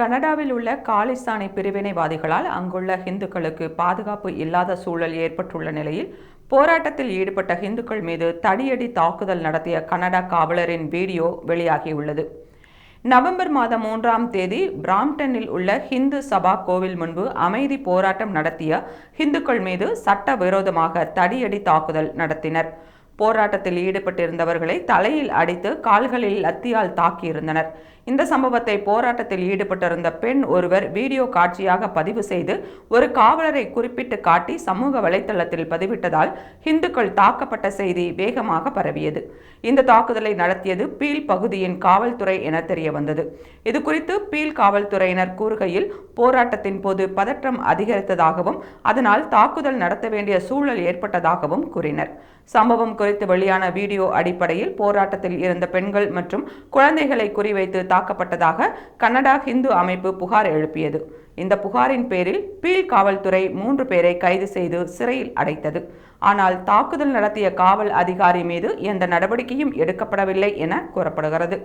கனடாவில் உள்ள காலிஸ்தானி பிரிவினைவாதிகளால் அங்குள்ள ஹிந்துக்களுக்கு பாதுகாப்பு இல்லாத சூழல் ஏற்பட்டுள்ள நிலையில் போராட்டத்தில் ஈடுபட்ட ஹிந்துக்கள் மீது தடியடி தாக்குதல் நடத்திய கனடா காவலரின் வீடியோ வெளியாகியுள்ளது. நவம்பர் மாதம் மூன்றாம் தேதி பிராம்டனில் உள்ள ஹிந்து சபா கோவில் முன்பு அமைதி போராட்டம் நடத்திய ஹிந்துக்கள் மீது சட்டவிரோதமாக தடியடி தாக்குதல் நடத்தினர். போராட்டத்தில் ஈடுபட்டிருந்தவர்களை தலையில் அடித்து கால்களில் லத்தியால் தாக்கியிருந்தனர். இந்த சம்பவத்தை போராட்டத்தில் ஈடுபட்டிருந்த பெண் ஒருவர் வீடியோ காட்சியாக பதிவு செய்து ஒரு காவலரை குறிப்பிட்டு காட்டி சமூக வலைத்தளத்தில் பதிவிட்டதால் இந்துக்கள் தாக்கப்பட்ட செய்தி வேகமாக பரவியது. இந்த தாக்குதலை நடத்தியது பீல் பகுதியின் காவல்துறை என தெரிய வந்தது இது குறித்து பீல் காவல்துறையினர் கூறுகையில் போராட்டத்தின் போது பதற்றம் அதிகரித்ததாகவும் அதனால் தாக்குதல் நடத்த வேண்டிய சூழல் ஏற்பட்டதாகவும் கூறினர். சம்பவம் குறித்து வெளியான வீடியோ அடிப்படையில் போராட்டத்தில் இருந்த பெண்கள் மற்றும் குழந்தைகளை குறிவைத்து தாக்கப்பட்டதாக கனடா ஹிந்து அமைப்பு புகார் எழுப்பியது. இந்த புகாரின் பேரில் பீல் காவல்துறை மூன்று பேரை கைது செய்து சிறையில் அடைத்தது. ஆனால் தாக்குதல் நடத்திய காவல் அதிகாரி மீது எந்த நடவடிக்கையும் எடுக்கப்படவில்லை என கூறப்படுகிறது.